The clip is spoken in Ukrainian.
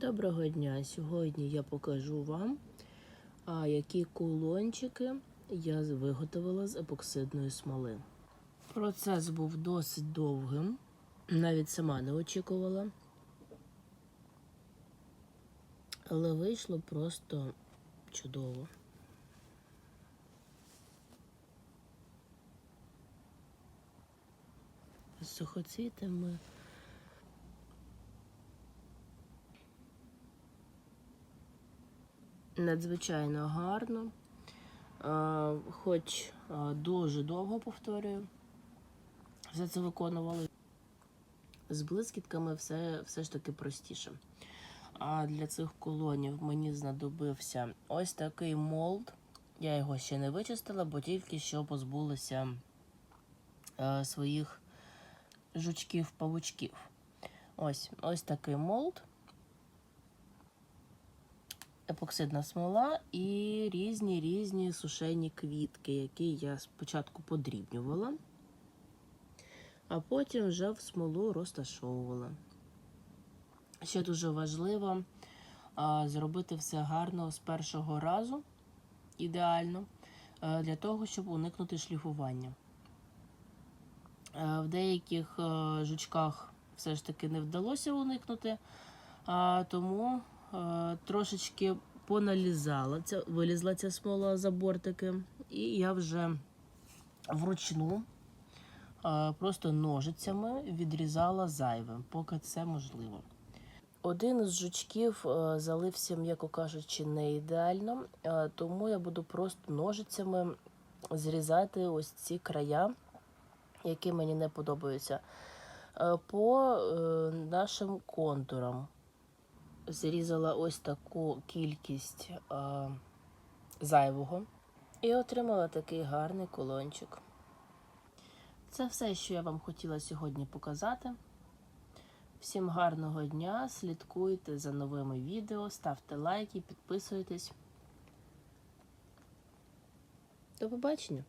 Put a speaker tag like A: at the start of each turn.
A: Доброго дня! Сьогодні я покажу вам, які кулончики я виготовила з епоксидної смоли. Процес був досить довгим, навіть сама не очікувала. Але вийшло просто чудово. З сухоцвітами. Надзвичайно гарно. Хоч дуже довго повторюю, все це виконували. З блискітками все, все ж таки простіше. А для цих колонів мені знадобився ось такий молд. Я його ще не вичистила, бо тільки що позбулася е, своїх жучків-павучків. Ось, ось такий молд епоксидна смола і різні різні сушені квітки, які я спочатку подрібнювала, а потім вже в смолу розташовувала. Ще дуже важливо зробити все гарно з першого разу, ідеально, а, для того, щоб уникнути шліфування. А, в деяких а, жучках все ж таки не вдалося уникнути, тому Е, трошечки поналізала, ця, вилізла ця смола за бортики, і я вже вручну е, просто ножицями відрізала зайве, поки це можливо. Один із жучків е, залився, м'яко кажучи, не ідеально, е, тому я буду просто ножицями зрізати ось ці края, які мені не подобаються, е, по е, нашим контурам зрізала ось таку кількість а, зайвого і отримала такий гарний колончик. Це все, що я вам хотіла сьогодні показати. Всім гарного дня! Слідкуйте за новими відео, ставте лайки, підписуйтесь. До побачення!